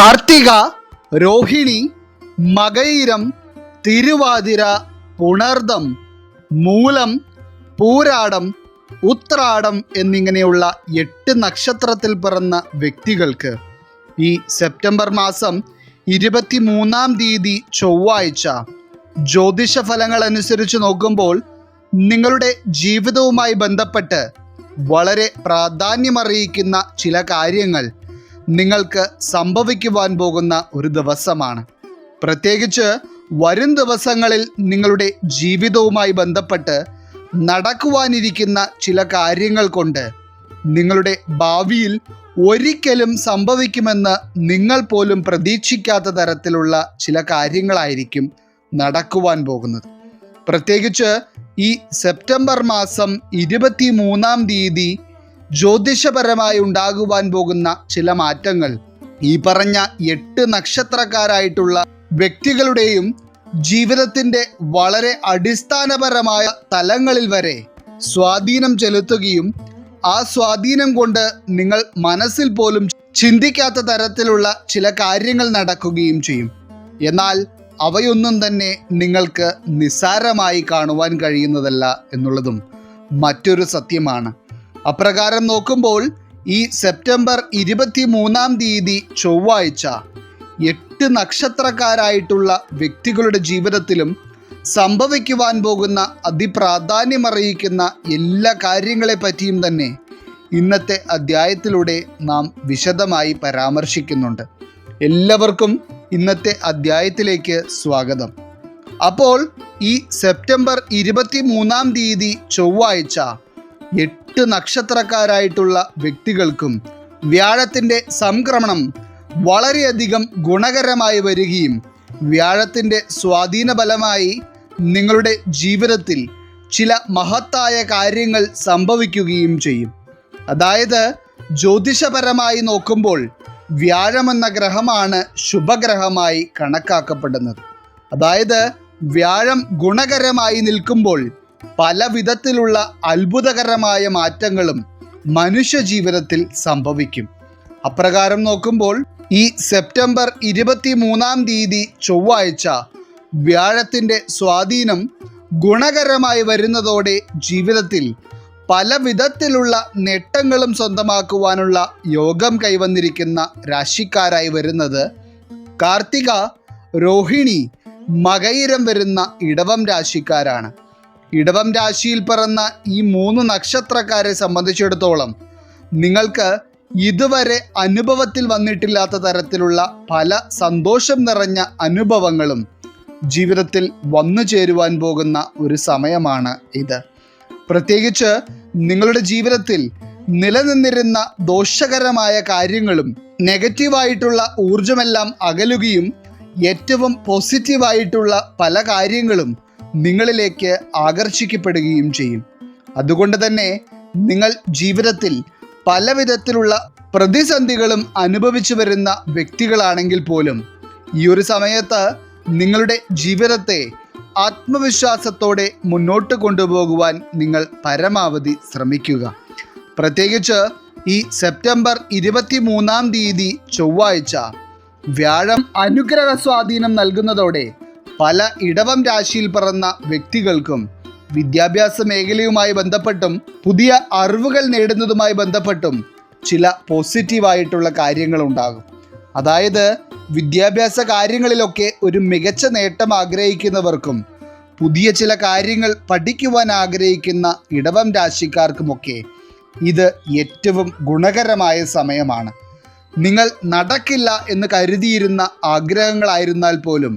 കാർത്തിക രോഹിണി മകയിരം തിരുവാതിര പുണർദം മൂലം പൂരാടം ഉത്രാടം എന്നിങ്ങനെയുള്ള എട്ട് നക്ഷത്രത്തിൽ പിറന്ന വ്യക്തികൾക്ക് ഈ സെപ്റ്റംബർ മാസം ഇരുപത്തി മൂന്നാം തീയതി ചൊവ്വാഴ്ച ജ്യോതിഷ ഫലങ്ങൾ അനുസരിച്ച് നോക്കുമ്പോൾ നിങ്ങളുടെ ജീവിതവുമായി ബന്ധപ്പെട്ട് വളരെ പ്രാധാന്യമറിയിക്കുന്ന ചില കാര്യങ്ങൾ നിങ്ങൾക്ക് സംഭവിക്കുവാൻ പോകുന്ന ഒരു ദിവസമാണ്. പ്രത്യേകിച്ച് വരും ദിവസങ്ങളിൽ നിങ്ങളുടെ ജീവിതവുമായി ബന്ധപ്പെട്ട് നടക്കുവാനിരിക്കുന്ന ചില കാര്യങ്ങൾ കൊണ്ട് നിങ്ങളുടെ ഭാവിയിൽ ഒരിക്കലും സംഭവിക്കുമെന്ന് നിങ്ങൾ പോലും പ്രതീക്ഷിക്കാത്ത തരത്തിലുള്ള ചില കാര്യങ്ങളായിരിക്കും നടക്കുവാൻ പോകുന്നത്. പ്രത്യേകിച്ച് ഈ സെപ്റ്റംബർ മാസം ഇരുപത്തി മൂന്നാം തീയതി ജ്യോതിഷപരമായി ഉണ്ടാകുവാൻ പോകുന്ന ചില മാറ്റങ്ങൾ. ഈ പറഞ്ഞ എട്ട് നക്ഷത്രക്കാരായിട്ടുള്ള വ്യക്തികളുടെയും ജീവിതത്തിന്റെ വളരെ അടിസ്ഥാനപരമായ തലങ്ങളിൽ വരെ സ്വാധീനം ചെലുത്തുകയും ആ സ്വാധീനം കൊണ്ട് നിങ്ങൾ മനസ്സിൽ പോലും ചിന്തിക്കാത്ത തരത്തിലുള്ള ചില കാര്യങ്ങൾ നടക്കുകയും ചെയ്യും. എന്നാൽ അവയൊന്നും തന്നെ നിങ്ങൾക്ക് നിസ്സാരമായി കാണുവാൻ കഴിയുന്നതല്ല എന്നുള്ളതും മറ്റൊരു സത്യമാണ്. അപ്രകാരം നോക്കുമ്പോൾ ഈ സെപ്റ്റംബർ ഇരുപത്തി മൂന്നാം തീയതി ചൊവ്വാഴ്ച എട്ട് നക്ഷത്രക്കാരായിട്ടുള്ള വ്യക്തികളുടെ ജീവിതത്തിലും സംഭവിക്കുവാൻ പോകുന്ന അതിപ്രാധാന്യമറിയിക്കുന്ന എല്ലാ കാര്യങ്ങളെ പറ്റിയും തന്നെ ഇന്നത്തെ അധ്യായത്തിലൂടെ നാം വിശദമായി പരാമർശിക്കുന്നുണ്ട്. എല്ലാവർക്കും ഇന്നത്തെ അധ്യായത്തിലേക്ക് സ്വാഗതം. അപ്പോൾ ഈ സെപ്റ്റംബർ ഇരുപത്തി മൂന്നാം തീയതി ചൊവ്വാഴ്ച എട്ട് നക്ഷത്രക്കാരായിട്ടുള്ള വ്യക്തികൾക്കും വ്യാഴത്തിന്റെ സംക്രമണം വളരെയധികം ഗുണകരമായി വരികയും വ്യാഴത്തിന്റെ സ്വാധീന ഫലമായി നിങ്ങളുടെ ജീവിതത്തിൽ ചില മഹത്തായ കാര്യങ്ങൾ സംഭവിക്കുകയും ചെയ്യും. അതായത് ജ്യോതിഷപരമായി നോക്കുമ്പോൾ വ്യാഴമെന്ന ഗ്രഹമാണ് ശുഭഗ്രഹമായി കണക്കാക്കപ്പെടുന്നത്. അതായത് വ്യാഴം ഗുണകരമായി നിൽക്കുമ്പോൾ പല വിധത്തിലുള്ള അത്ഭുതകരമായ മാറ്റങ്ങളും മനുഷ്യ ജീവിതത്തിൽ സംഭവിക്കും. അപ്രകാരം നോക്കുമ്പോൾ ഈ സെപ്റ്റംബർ ഇരുപത്തി മൂന്നാം തീയതി ചൊവ്വാഴ്ച വ്യാഴത്തിന്റെ സ്വാധീനം ഗുണകരമായി വരുന്നതോടെ ജീവിതത്തിൽ പല വിധത്തിലുള്ള നേട്ടങ്ങളും സ്വന്തമാക്കുവാനുള്ള യോഗം കൈവന്നിരിക്കുന്ന രാശിക്കാരായി വരുന്നത് കാർത്തിക രോഹിണി മകയിരം വരുന്ന ഇടവം രാശിക്കാരാണ്. ഇടവം രാശിയിൽ പിറന്ന ഈ മൂന്ന് നക്ഷത്രക്കാരെ സംബന്ധിച്ചിടത്തോളം നിങ്ങൾക്ക് ഇതുവരെ അനുഭവത്തിൽ വന്നിട്ടില്ലാത്ത തരത്തിലുള്ള പല സന്തോഷം നിറഞ്ഞ അനുഭവങ്ങളും ജീവിതത്തിൽ വന്നു ചേരുവാൻ പോകുന്ന ഒരു സമയമാണ് ഇത്. പ്രത്യേകിച്ച് നിങ്ങളുടെ ജീവിതത്തിൽ നിലനിന്നിരുന്ന ദോഷകരമായ കാര്യങ്ങളും നെഗറ്റീവായിട്ടുള്ള ഊർജമെല്ലാം അകലുകയും ഏറ്റവും പോസിറ്റീവായിട്ടുള്ള പല കാര്യങ്ങളും നിങ്ങളിലേക്ക് ആകർഷിക്കപ്പെടുകയും ചെയ്യും. അതുകൊണ്ട് തന്നെ നിങ്ങൾ ജീവിതത്തിൽ പല വിധത്തിലുള്ള പ്രതിസന്ധികളും അനുഭവിച്ചു വരുന്ന വ്യക്തികളാണെങ്കിൽ പോലും ഈ ഒരു സമയത്ത് നിങ്ങളുടെ ജീവിതത്തെ ആത്മവിശ്വാസത്തോടെ മുന്നോട്ട് കൊണ്ടുപോകുവാൻ നിങ്ങൾ പരമാവധി ശ്രമിക്കുക. പ്രത്യേകിച്ച് ഈ സെപ്റ്റംബർ ഇരുപത്തി മൂന്നാം തീയതി ചൊവ്വാഴ്ച വ്യാഴം അനുഗ്രഹ സ്വാധീനം നൽകുന്നതോടെ പല ഇടവം രാശിയിൽ പിറന്ന വ്യക്തികൾക്കും വിദ്യാഭ്യാസ മേഖലയുമായി ബന്ധപ്പെട്ടും പുതിയ അറിവുകൾ നേടുന്നതുമായി ബന്ധപ്പെട്ടും ചില പോസിറ്റീവായിട്ടുള്ള കാര്യങ്ങളുണ്ടാകും അതായത് വിദ്യാഭ്യാസ കാര്യങ്ങളിലൊക്കെ ഒരു മികച്ച നേട്ടം ആഗ്രഹിക്കുന്നവർക്കും പുതിയ ചില കാര്യങ്ങൾ പഠിക്കുവാൻ ആഗ്രഹിക്കുന്ന ഇടവം രാശിക്കാർക്കുമൊക്കെ ഇത് ഏറ്റവും ഗുണകരമായ സമയമാണ്. നിങ്ങൾ നടക്കില്ല എന്ന് കരുതിയിരുന്ന ആഗ്രഹങ്ങളായിരുന്നാൽ പോലും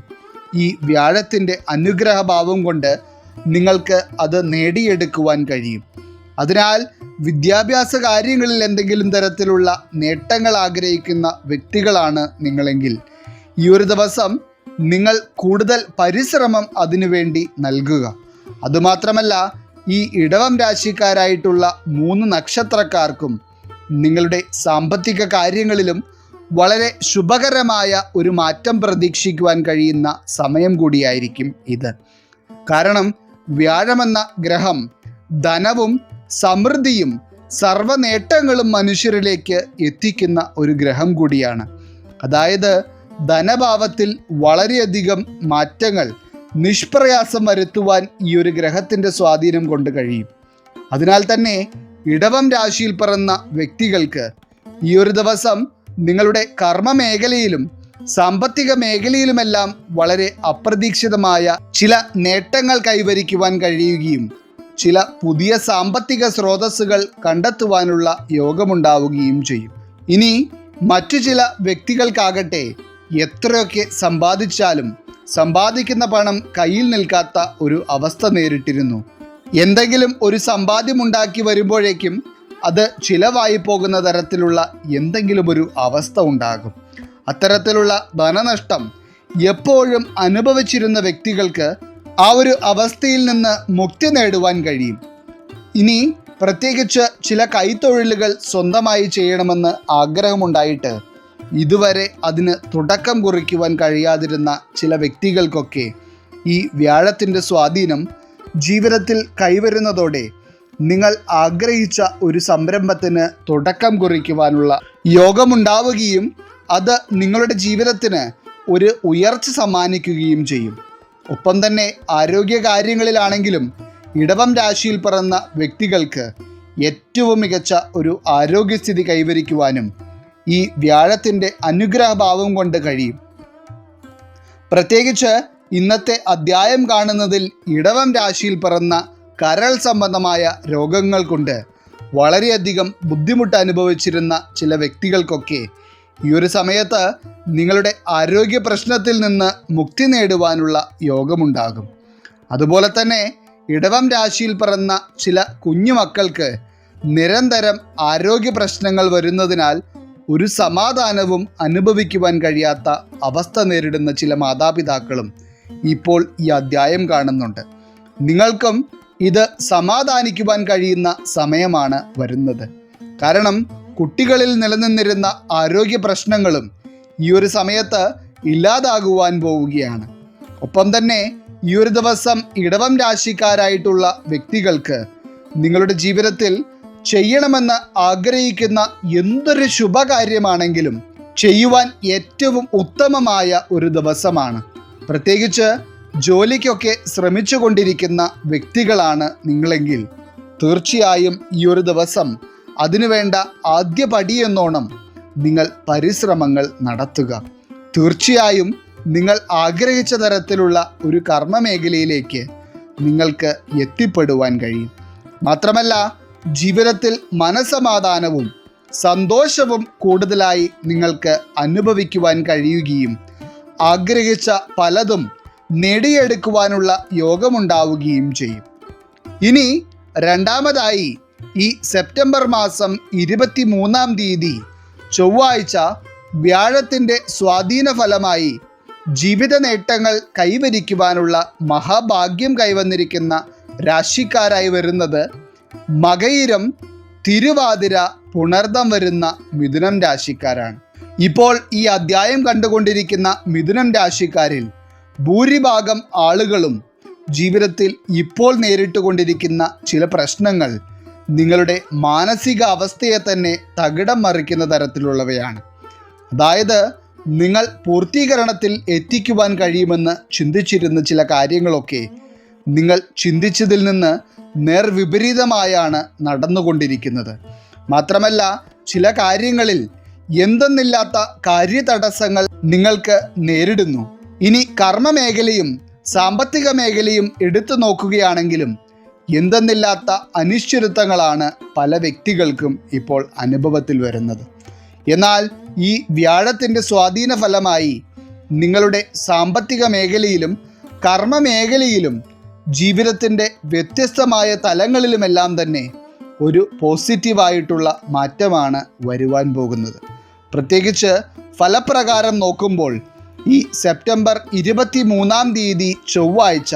ഈ വ്യാഴത്തിന്റെ അനുഗ്രഹഭാവം കൊണ്ട് നിങ്ങൾക്ക് അത് നേടിയെടുക്കുവാൻ കഴിയും. അതിനാൽ വിദ്യാഭ്യാസ കാര്യങ്ങളിൽ എന്തെങ്കിലും തരത്തിലുള്ള നേട്ടങ്ങൾ ആഗ്രഹിക്കുന്ന വ്യക്തികളാണ് നിങ്ങളെങ്കിൽ ഈ ഒരു ദിവസം നിങ്ങൾ കൂടുതൽ പരിശ്രമം അതിനുവേണ്ടി നൽകുക. അതുമാത്രമല്ല ഈ ഇടവം രാശിക്കാരായിട്ടുള്ള മൂന്ന് നക്ഷത്രക്കാർക്കും നിങ്ങളുടെ സാമ്പത്തിക കാര്യങ്ങളിലും വളരെ ശുഭകരമായ ഒരു മാറ്റം പ്രതീക്ഷിക്കുവാൻ കഴിയുന്ന സമയം കൂടിയായിരിക്കും ഇത്. കാരണം വ്യാഴമെന്ന ഗ്രഹം ധനവും സമൃദ്ധിയും സർവ നേട്ടങ്ങളും മനുഷ്യരിലേക്ക് എത്തിക്കുന്ന ഒരു ഗ്രഹം കൂടിയാണ്. അതായത് ധനഭാവത്തിൽ വളരെയധികം മാറ്റങ്ങൾ നിഷ്പ്രയാസം വരുത്തുവാൻ ഈ ഒരു ഗ്രഹത്തിന്റെ സ്വാധീനം കൊണ്ട് കഴിയും. അതിനാൽ തന്നെ ഇടവം രാശിയിൽ പിറന്ന വ്യക്തികൾക്ക് ഈ ഒരു ദിവസം നിങ്ങളുടെ കർമ്മ മേഖലയിലും സാമ്പത്തിക മേഖലയിലുമെല്ലാം വളരെ അപ്രതീക്ഷിതമായ ചില നേട്ടങ്ങൾ കൈവരിക്കുവാൻ കഴിയുകയും ചില പുതിയ സാമ്പത്തിക സ്രോതസ്സുകൾ കണ്ടെത്തുവാനുള്ള യോഗമുണ്ടാവുകയും ചെയ്യും. ഇനി മറ്റു ചില വ്യക്തികൾക്കാകട്ടെ എത്രയൊക്കെ സമ്പാദിച്ചാലും സമ്പാദിക്കുന്ന പണം കയ്യിൽ നിൽക്കാത്ത ഒരു അവസ്ഥ നേരിട്ടിരുന്നു. എന്തെങ്കിലും ഒരു സമ്പാദ്യം ഉണ്ടാക്കി വരുമ്പോഴേക്കും അത് ചിലവായി പോകുന്ന തരത്തിലുള്ള എന്തെങ്കിലും ഒരു അവസ്ഥ ഉണ്ടാകും. അത്തരത്തിലുള്ള ധനനഷ്ടം എപ്പോഴും അനുഭവിച്ചിരുന്ന വ്യക്തികൾക്ക് ആ ഒരു അവസ്ഥയിൽ നിന്ന് മുക്തി നേടുവാൻ കഴിയും. ഇനി പ്രത്യേകിച്ച് ചില കൈത്തൊഴിലുകൾ സ്വന്തമായി ചെയ്യണമെന്ന് ആഗ്രഹമുണ്ടായിട്ട് ഇതുവരെ അതിന് തുടക്കം കുറിക്കുവാൻ കഴിയാതിരുന്ന ചില വ്യക്തികൾക്കൊക്കെ ഈ വ്യാഴത്തിന്റെ സ്വാധീനം ജീവിതത്തിൽ കൈവരുന്നതോടെ നിങ്ങൾ ആഗ്രഹിച്ച ഒരു സംരംഭത്തിന് തുടക്കം കുറിക്കുവാനുള്ള യോഗമുണ്ടാവുകയും അത് നിങ്ങളുടെ ജീവിതത്തിന് ഒരു ഉയർച്ച സമ്മാനിക്കുകയും ചെയ്യും. ഒപ്പം തന്നെ ആരോഗ്യകാര്യങ്ങളിലാണെങ്കിലും ഇടവം രാശിയിൽ പിറന്ന വ്യക്തികൾക്ക് ഏറ്റവും മികച്ച ഒരു ആരോഗ്യസ്ഥിതി കൈവരിക്കുവാനും ഈ വ്യാഴത്തിന്റെ അനുഗ്രഹഭാവം കൊണ്ട് കഴിയും. പ്രത്യേകിച്ച് ഇന്നത്തെ അധ്യായം കാണുന്നതിൽ ഇടവം രാശിയിൽ പിറന്ന കരൾ സംബന്ധമായ രോഗങ്ങൾ കൊണ്ട് വളരെയധികം ബുദ്ധിമുട്ട് അനുഭവിച്ചിരുന്ന ചില വ്യക്തികൾക്കൊക്കെ ഈ ഒരു സമയത്ത് നിങ്ങളുടെ ആരോഗ്യ പ്രശ്നത്തിൽ നിന്ന് മുക്തി നേടുവാനുള്ള യോഗമുണ്ടാകും. അതുപോലെ തന്നെ ഇടവം രാശിയിൽ പിറന്ന ചില കുഞ്ഞുമക്കൾക്ക് നിരന്തരം ആരോഗ്യ പ്രശ്നങ്ങൾ വരുന്നതിനാൽ ഒരു സമാധാനവും അനുഭവിക്കുവാൻ കഴിയാത്ത അവസ്ഥ നേരിടുന്ന ചില മാതാപിതാക്കളും ഇപ്പോൾ ഈ അധ്യായം കാണുന്നുണ്ട്. നിങ്ങൾക്കും ഇത് സമാധാനിക്കുവാൻ കഴിയുന്ന സമയമാണ് വരുന്നത്. കാരണം കുട്ടികളിൽ നിലനിന്നിരുന്ന ആരോഗ്യ പ്രശ്നങ്ങളും ഈ ഒരു സമയത്ത് ഇല്ലാതാകുവാൻ പോവുകയാണ്. ഒപ്പം തന്നെ ഈ ഒരു ദിവസം ഇടവം രാശിക്കാരായിട്ടുള്ള വ്യക്തികൾക്ക് നിങ്ങളുടെ ജീവിതത്തിൽ ചെയ്യണമെന്ന് ആഗ്രഹിക്കുന്ന എന്തൊരു ശുഭകാര്യമാണെങ്കിലും ചെയ്യുവാൻ ഏറ്റവും ഉത്തമമായ ഒരു ദിവസമാണ്. പ്രത്യേകിച്ച് ജോലിക്കൊക്കെ ശ്രമിച്ചു കൊണ്ടിരിക്കുന്ന വ്യക്തികളാണ് നിങ്ങളെങ്കിൽ തീർച്ചയായും ഈ ഒരു ദിവസം അതിനുവേണ്ട ആദ്യ പടിയെന്നോണം നിങ്ങൾ പരിശ്രമങ്ങൾ നടത്തുക. തീർച്ചയായും നിങ്ങൾ ആഗ്രഹിച്ച തരത്തിലുള്ള ഒരു കർമ്മ മേഖലയിലേക്ക് നിങ്ങൾക്ക് എത്തിപ്പെടുവാൻ കഴിയും. മാത്രമല്ല ജീവിതത്തിൽ മനസമാധാനവും സന്തോഷവും കൂടുതലായി നിങ്ങൾക്ക് അനുഭവിക്കുവാൻ കഴിയുകയും ആഗ്രഹിച്ച പലതും നേടിയെടുക്കുവാനുള്ള യോഗമുണ്ടാവുകയും ചെയ്യും. ഇനി രണ്ടാമതായി ഈ സെപ്റ്റംബർ മാസം ഇരുപത്തി മൂന്നാം തീയതി ചൊവ്വാഴ്ച വ്യാഴത്തിന്റെ സ്വാധീന ഫലമായി ജീവിത നേട്ടങ്ങൾ കൈവരിക്കുവാനുള്ള മഹാഭാഗ്യം കൈവന്നിരിക്കുന്ന രാശിക്കാരായി വരുന്നത് മകയിരം തിരുവാതിര പുണർദം വരുന്ന മിഥുനം രാശിക്കാരാണ്. ഇപ്പോൾ ഈ അധ്യായം കണ്ടുകൊണ്ടിരിക്കുന്ന മിഥുനം രാശിക്കാരിൽ ഭൂരിഭാഗം ആളുകളും ജീവിതത്തിൽ ഇപ്പോൾ നേരിട്ടുകൊണ്ടിരിക്കുന്ന ചില പ്രശ്നങ്ങൾ നിങ്ങളുടെ മാനസികാവസ്ഥയെ തന്നെ തകിടം മറിക്കുന്ന തരത്തിലുള്ളവയാണ്. അതായത് നിങ്ങൾ പൂർത്തീകരണത്തിൽ എത്തിക്കുവാൻ കഴിയുമെന്ന് ചിന്തിച്ചിരുന്ന ചില കാര്യങ്ങളൊക്കെ നിങ്ങൾ ചിന്തിച്ചതിൽ നിന്ന് നേർവിപരീതമായാണ് നടന്നുകൊണ്ടിരിക്കുന്നത്. മാത്രമല്ല ചില കാര്യങ്ങളിൽ എന്തെന്നില്ലാത്ത കാര്യതടസ്സങ്ങൾ നിങ്ങൾക്ക് നേരിടുന്നു. ഇനി കർമ്മ മേഖലയും സാമ്പത്തിക മേഖലയും എടുത്തു നോക്കുകയാണെങ്കിലും എന്തെന്നില്ലാത്ത അനിശ്ചിതത്വങ്ങളാണ് പല വ്യക്തികൾക്കും ഇപ്പോൾ അനുഭവത്തിൽ വരുന്നത്. എന്നാൽ ഈ വ്യാഴത്തിന്റെ സ്വാധീന ഫലമായി നിങ്ങളുടെ സാമ്പത്തിക മേഖലയിലും കർമ്മ മേഖലയിലും ജീവിതത്തിന്റെ വ്യത്യസ്തമായ തലങ്ങളിലുമെല്ലാം തന്നെ ഒരു പോസിറ്റീവായിട്ടുള്ള മാറ്റമാണ് വരുവാൻ പോകുന്നത്. പ്രത്യേകിച്ച് ഫലപ്രകാരം നോക്കുമ്പോൾ ഈ സെപ്റ്റംബർ ഇരുപത്തി മൂന്നാം തീയതി ചൊവ്വാഴ്ച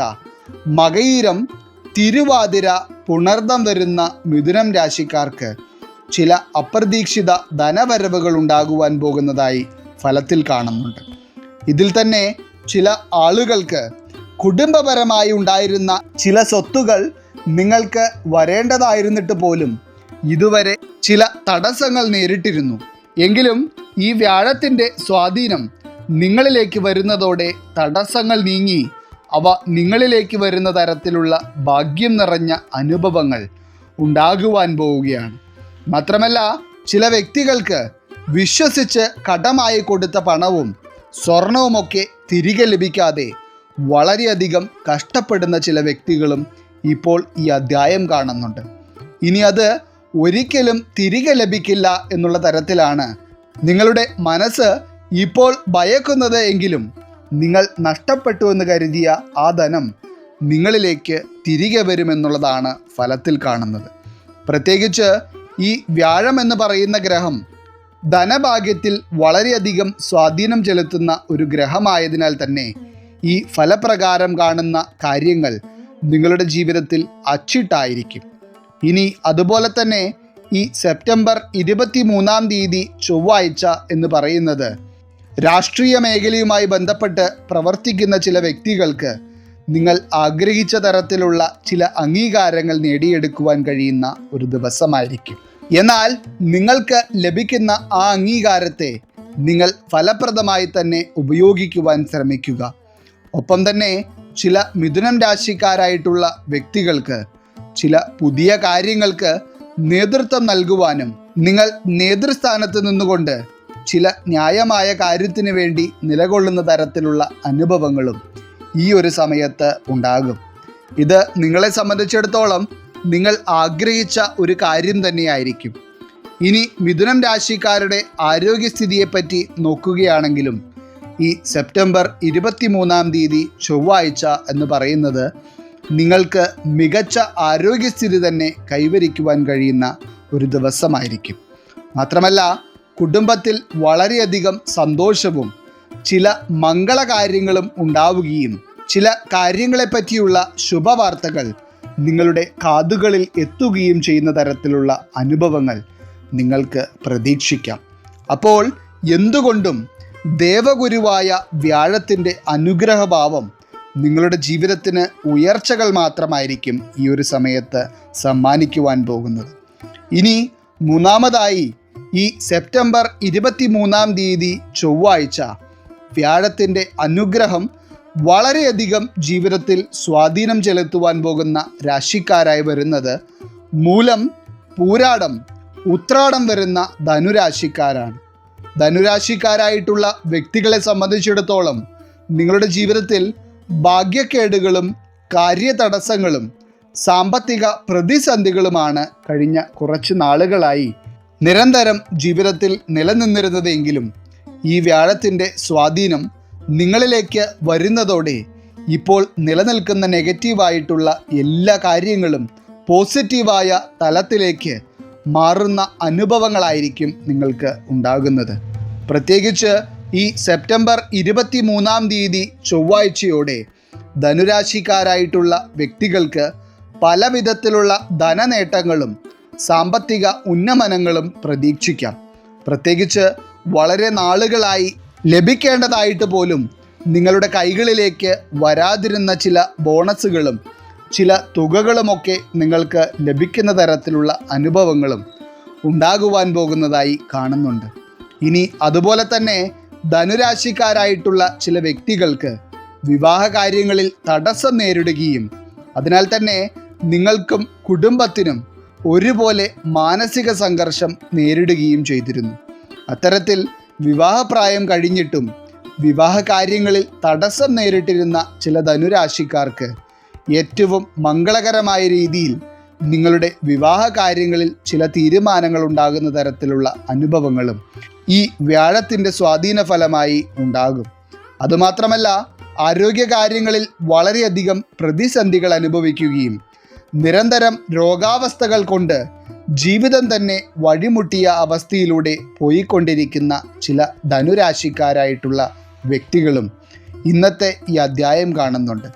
മകയിരം തിരുവാതിര പുണർദം വരുന്ന മിഥുനം രാശിക്കാർക്ക് ചില അപ്രതീക്ഷിത ധനവരവുകൾ ഉണ്ടാകുവാൻ പോകുന്നതായി ഫലത്തിൽ കാണുന്നുണ്ട്. ഇതിൽ തന്നെ ചില ആളുകൾക്ക് കുടുംബപരമായി ഉണ്ടായിരുന്ന ചില സ്വത്തുകൾ നിങ്ങൾക്ക് വരേണ്ടതായിരുന്നിട്ട് പോലും ഇതുവരെ ചില തടസ്സങ്ങൾ നേരിട്ടിരുന്നു. എങ്കിലും ഈ വ്യാഴത്തിന്റെ സ്വാധീനം നിങ്ങളിലേക്ക് വരുന്നതോടെ തടസ്സങ്ങൾ നീങ്ങി. അവ നിങ്ങളിലേക്ക് വരുന്ന തരത്തിലുള്ള ഭാഗ്യം നിറഞ്ഞ അനുഭവങ്ങൾ ഉണ്ടാകുവാൻ പോവുകയാണ്. മാത്രമല്ല ചില വ്യക്തികൾക്ക് വിശ്വസിച്ച് കടമായി കൊടുത്ത പണവും സ്വർണവുമൊക്കെ തിരികെ ലഭിക്കാതെ വളരെയധികം കഷ്ടപ്പെടുന്ന ചില വ്യക്തികളും ഇപ്പോൾ ഈ അധ്യായം കാണുന്നുണ്ട്. ഇനി അത് ഒരിക്കലും തിരികെ ലഭിക്കില്ല എന്നുള്ള തരത്തിലാണ് നിങ്ങളുടെ മനസ്സ് ഇപ്പോൾ ഭയക്കുന്നത് എങ്കിലും നിങ്ങൾ നഷ്ടപ്പെട്ടു എന്ന് കരുതിയ ആ ധനം നിങ്ങളിലേക്ക് തിരികെ വരുമെന്നുള്ളതാണ് ഫലത്തിൽ കാണുന്നത്. പ്രത്യേകിച്ച് ഈ വ്യാഴം എന്ന് പറയുന്ന ഗ്രഹം ധനഭാഗ്യത്തിൽ വളരെയധികം സ്വാധീനം ചെലുത്തുന്ന ഒരു ഗ്രഹമായതിനാൽ തന്നെ ഈ ഫലപ്രകാരം കാണുന്ന കാര്യങ്ങൾ നിങ്ങളുടെ ജീവിതത്തിൽ അച്ചിട്ടായിരിക്കും. ഇനി അതുപോലെ തന്നെ ഈ സെപ്റ്റംബർ ഇരുപത്തി മൂന്നാം തീയതി ചൊവ്വാഴ്ച എന്ന് പറയുന്നത് രാഷ്ട്രീയ മേഖലയുമായി ബന്ധപ്പെട്ട് പ്രവർത്തിക്കുന്ന ചില വ്യക്തികൾക്ക് നിങ്ങൾ ആഗ്രഹിച്ച തരത്തിലുള്ള ചില അംഗീകാരങ്ങൾ നേടിയെടുക്കുവാൻ കഴിയുന്ന ഒരു ദിവസമായിരിക്കും. എന്നാൽ നിങ്ങൾക്ക് ലഭിക്കുന്ന ആ അംഗീകാരത്തെ നിങ്ങൾ ഫലപ്രദമായി തന്നെ ഉപയോഗിക്കുവാൻ ശ്രമിക്കുക. ഒപ്പം തന്നെ ചില മിഥുനം രാശിക്കാരായിട്ടുള്ള വ്യക്തികൾക്ക് ചില പുതിയ കാര്യങ്ങൾക്ക് നേതൃത്വം നൽകുവാനും നിങ്ങൾ നേതൃസ്ഥാനത്ത് നിന്നുകൊണ്ട് ചില ന്യായമായ കാര്യത്തിന് വേണ്ടി നിലകൊള്ളുന്ന തരത്തിലുള്ള അനുഭവങ്ങളും ഈ ഒരു സമയത്ത് ഉണ്ടാകും. ഇത് നിങ്ങളെ സംബന്ധിച്ചിടത്തോളം നിങ്ങൾ ആഗ്രഹിച്ച ഒരു കാര്യം തന്നെയായിരിക്കും. ഇനി മിഥുനം രാശിക്കാരുടെ ആരോഗ്യസ്ഥിതിയെപ്പറ്റി നോക്കുകയാണെങ്കിലും ഈ സെപ്റ്റംബർ ഇരുപത്തിമൂന്നാം തീയതി ചൊവ്വാഴ്ച എന്ന് പറയുന്നത് നിങ്ങൾക്ക് മികച്ച ആരോഗ്യസ്ഥിതി തന്നെ കൈവരിക്കുവാൻ കഴിയുന്ന ഒരു ദിവസമായിരിക്കും. മാത്രമല്ല കുടുംബത്തിൽ വളരെയധികം സന്തോഷവും ചില മംഗളകാര്യങ്ങളും ഉണ്ടാവുകയും ചില കാര്യങ്ങളെപ്പറ്റിയുള്ള ശുഭവാർത്തകൾ നിങ്ങളുടെ കാതുകളിൽ എത്തുകയും ചെയ്യുന്ന തരത്തിലുള്ള അനുഭവങ്ങൾ നിങ്ങൾക്ക് പ്രതീക്ഷിക്കാം. അപ്പോൾ എന്തുകൊണ്ടും ദേവഗുരുവായ വ്യാഴത്തിന്റെ അനുഗ്രഹഭാവം നിങ്ങളുടെ ജീവിതത്തിന് ഉയർച്ചകൾ മാത്രമായിരിക്കും ഈ ഒരു സമയത്ത് സമ്മാനിക്കുവാൻ പോകുന്നത്. ഇനി മൂന്നാമതായി ഈ സെപ്റ്റംബർ ഇരുപത്തി മൂന്നാം തീയതി ചൊവ്വാഴ്ച വ്യാഴത്തിന്റെ അനുഗ്രഹം വളരെയധികം ജീവിതത്തിൽ സ്വാധീനം ചെലുത്തുവാൻ പോകുന്ന രാശിക്കാരായി വരുന്നത് മൂലം പൂരാടം ഉത്രാടം വരുന്ന ധനുരാശിക്കാരാണ്. ധനുരാശിക്കാരായിട്ടുള്ള വ്യക്തികളെ സംബന്ധിച്ചിടത്തോളം നിങ്ങളുടെ ജീവിതത്തിൽ ഭാഗ്യക്കേടുകളും കാര്യതടസ്സങ്ങളും സാമ്പത്തിക പ്രതിസന്ധികളുമാണ് കഴിഞ്ഞ കുറച്ച് നാളുകളായി നിരന്തരം ജീവിതത്തിൽ നിലനിന്നിരുന്നതെങ്കിലും ഈ വ്യാഴത്തിന്റെ സ്വാധീനം നിങ്ങളിലേക്ക് വരുന്നതോടെ ഇപ്പോൾ നിലനിൽക്കുന്ന നെഗറ്റീവായിട്ടുള്ള എല്ലാ കാര്യങ്ങളും പോസിറ്റീവായ തലത്തിലേക്ക് മാറുന്ന അനുഭവങ്ങളായിരിക്കും നിങ്ങൾക്ക് ഉണ്ടാകുന്നത്. പ്രത്യേകിച്ച് ഈ സെപ്റ്റംബർ ഇരുപത്തി മൂന്നാം തീയതി ചൊവ്വാഴ്ചയോടെ ധനുരാശിക്കാരായിട്ടുള്ള വ്യക്തികൾക്ക് പല ധനനേട്ടങ്ങളും സാമ്പത്തിക ഉന്നമനങ്ങളും പ്രതീക്ഷിക്കാം. പ്രത്യേകിച്ച് വളരെ നാളുകളായി ലഭിക്കേണ്ടതായിട്ട് പോലും നിങ്ങളുടെ കൈകളിലേക്ക് വരാതിരുന്ന ചില ബോണസുകളും ചില തുകകളുമൊക്കെ നിങ്ങൾക്ക് ലഭിക്കുന്ന തരത്തിലുള്ള അനുഭവങ്ങളും ഉണ്ടാകുവാൻ പോകുന്നതായി കാണുന്നുണ്ട്. ഇനി അതുപോലെ തന്നെ ധനുരാശിക്കാരായിട്ടുള്ള ചില വ്യക്തികൾക്ക് വിവാഹ കാര്യങ്ങളിൽ തടസ്സം നേരിടുകയും അതിനാൽ തന്നെ നിങ്ങൾക്കും കുടുംബത്തിനും ഒരുപോലെ മാനസിക സംഘർഷം നേരിടുകയും ചെയ്തിരുന്നു. അത്തരത്തിൽ വിവാഹപ്രായം കഴിഞ്ഞിട്ടും വിവാഹ കാര്യങ്ങളിൽ തടസ്സം നേരിട്ടിരുന്ന ചില ധനുരാശിക്കാർക്ക് ഏറ്റവും മംഗളകരമായ രീതിയിൽ നിങ്ങളുടെ വിവാഹ കാര്യങ്ങളിൽ ചില തീരുമാനങ്ങൾ ഉണ്ടാകുന്ന തരത്തിലുള്ള അനുഭവങ്ങളും ഈ വ്യാഴത്തിന്റെ സ്വാധീന ഫലമായി ഉണ്ടാകും. അതുമാത്രമല്ല ആരോഗ്യകാര്യങ്ങളിൽ വളരെയധികം പ്രതിസന്ധികൾ അനുഭവിക്കുകയും നിരന്തരം രോഗാവസ്ഥകൾ കൊണ്ട് ജീവിതം തന്നെ വഴിമുട്ടിയ അവസ്ഥയിലൂടെ പോയിക്കൊണ്ടിരിക്കുന്ന ചില ധനുരാശിക്കാരായിട്ടുള്ള വ്യക്തികളും ഇന്നത്തെ ഈ അധ്യായം കാണുന്നുണ്ട്.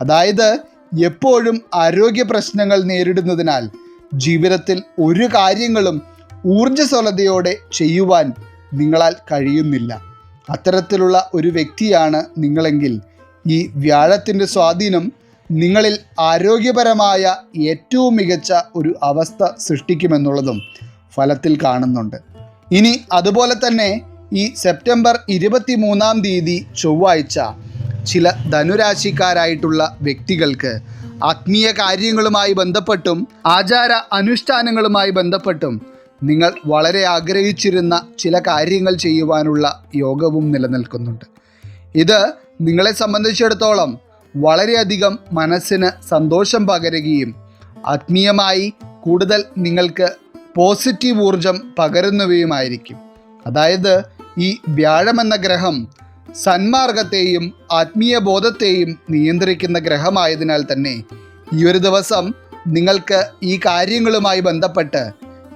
അതായത് എപ്പോഴും ആരോഗ്യ പ്രശ്നങ്ങൾ നേരിടുന്നതിനാൽ ജീവിതത്തിൽ ഒരു കാര്യങ്ങളും ഊർജസ്വലതയോടെ ചെയ്യുവാൻ നിങ്ങളാൽ കഴിയുന്നില്ല. അത്തരത്തിലുള്ള ഒരു വ്യക്തിയാണ് നിങ്ങളെങ്കിൽ. ഈ വ്യാഴത്തിന്റെ സ്വാധീനം നിങ്ങളിൽ ആരോഗ്യപരമായ ഏറ്റവും മികച്ച ഒരു അവസ്ഥ സൃഷ്ടിക്കുമെന്നുള്ളതും ഫലത്തിൽ കാണുന്നുണ്ട്. ഇനി അതുപോലെ തന്നെ ഈ സെപ്റ്റംബർ ഇരുപത്തി മൂന്നാം തീയതി ചൊവ്വാഴ്ച ചില ധനുരാശിക്കാരായിട്ടുള്ള വ്യക്തികൾക്ക് ആത്മീയ കാര്യങ്ങളുമായി ബന്ധപ്പെട്ടും ആചാര അനുഷ്ഠാനങ്ങളുമായി ബന്ധപ്പെട്ടും നിങ്ങൾ വളരെ ആഗ്രഹിച്ചിരുന്ന ചില കാര്യങ്ങൾ ചെയ്യുവാനുള്ള യോഗവും നിലനിൽക്കുന്നുണ്ട്. ഇത് നിങ്ങളെ സംബന്ധിച്ചിടത്തോളം വളരെയധികം മനസ്സിന് സന്തോഷം പകരുകയും ആത്മീയമായി കൂടുതൽ നിങ്ങൾക്ക് പോസിറ്റീവ് ഊർജം പകരുന്നവയുമായിരിക്കും. അതായത് ഈ വ്യാഴമെന്ന ഗ്രഹം സന്മാർഗത്തെയും ആത്മീയ ബോധത്തെയും നിയന്ത്രിക്കുന്ന ഗ്രഹമായതിനാൽ തന്നെ ഈ ഒരു ദിവസം നിങ്ങൾക്ക് ഈ കാര്യങ്ങളുമായി ബന്ധപ്പെട്ട്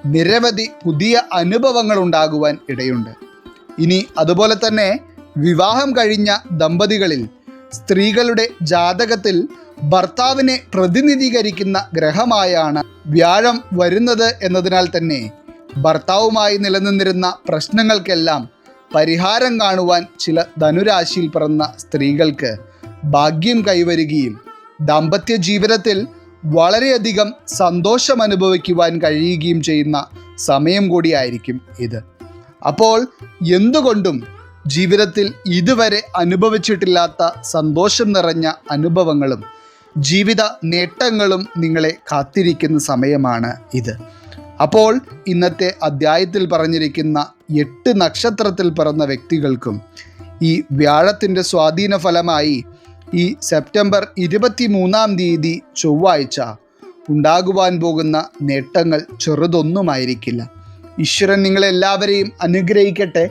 നിരവധി പുതിയ അനുഭവങ്ങൾ ഉണ്ടാകുവാൻ ഇടയുണ്ട്. ഇനി അതുപോലെ തന്നെ വിവാഹം കഴിഞ്ഞ ദമ്പതികളിൽ സ്ത്രീകളുടെ ജാതകത്തിൽ ഭർത്താവിനെ പ്രതിനിധീകരിക്കുന്ന ഗ്രഹമായാണ് വ്യാഴം വരുന്നത് എന്നതിനാൽ തന്നെ ഭർത്താവുമായി നിലനിന്നിരുന്ന പ്രശ്നങ്ങൾക്കെല്ലാം പരിഹാരം കാണുവാൻ ചില ധനുരാശിയിൽ പിറന്ന സ്ത്രീകൾക്ക് ഭാഗ്യം കൈവരികയും ദാമ്പത്യ ജീവിതത്തിൽ വളരെയധികം സന്തോഷം അനുഭവിക്കുവാൻ കഴിയുകയും ചെയ്യുന്ന സമയം കൂടിയായിരിക്കും ഇത്. അപ്പോൾ എന്തുകൊണ്ടും ജീവിതത്തിൽ ഇതുവരെ അനുഭവിച്ചിട്ടില്ലാത്ത സന്തോഷം നിറഞ്ഞ അനുഭവങ്ങളും ജീവിത നേട്ടങ്ങളും നിങ്ങളെ കാത്തിരിക്കുന്ന സമയമാണ് ഇത്. അപ്പോൾ ഇന്നത്തെ അദ്ധ്യായത്തിൽ പറഞ്ഞിരിക്കുന്ന എട്ട് നക്ഷത്രത്തിൽ പിറന്ന വ്യക്തികൾക്കും ഈ വ്യാഴത്തിന്റെ സ്വാധീന ഫലമായി ഈ സെപ്റ്റംബർ ഇരുപത്തി മൂന്നാം തീയതി ചൊവ്വാഴ്ച ഉണ്ടാകുവാൻ പോകുന്ന നേട്ടങ്ങൾ ചെറുതൊന്നുമായിരിക്കില്ല. ഈശ്വരൻ നിങ്ങളെല്ലാവരെയും അനുഗ്രഹിക്കട്ടെ.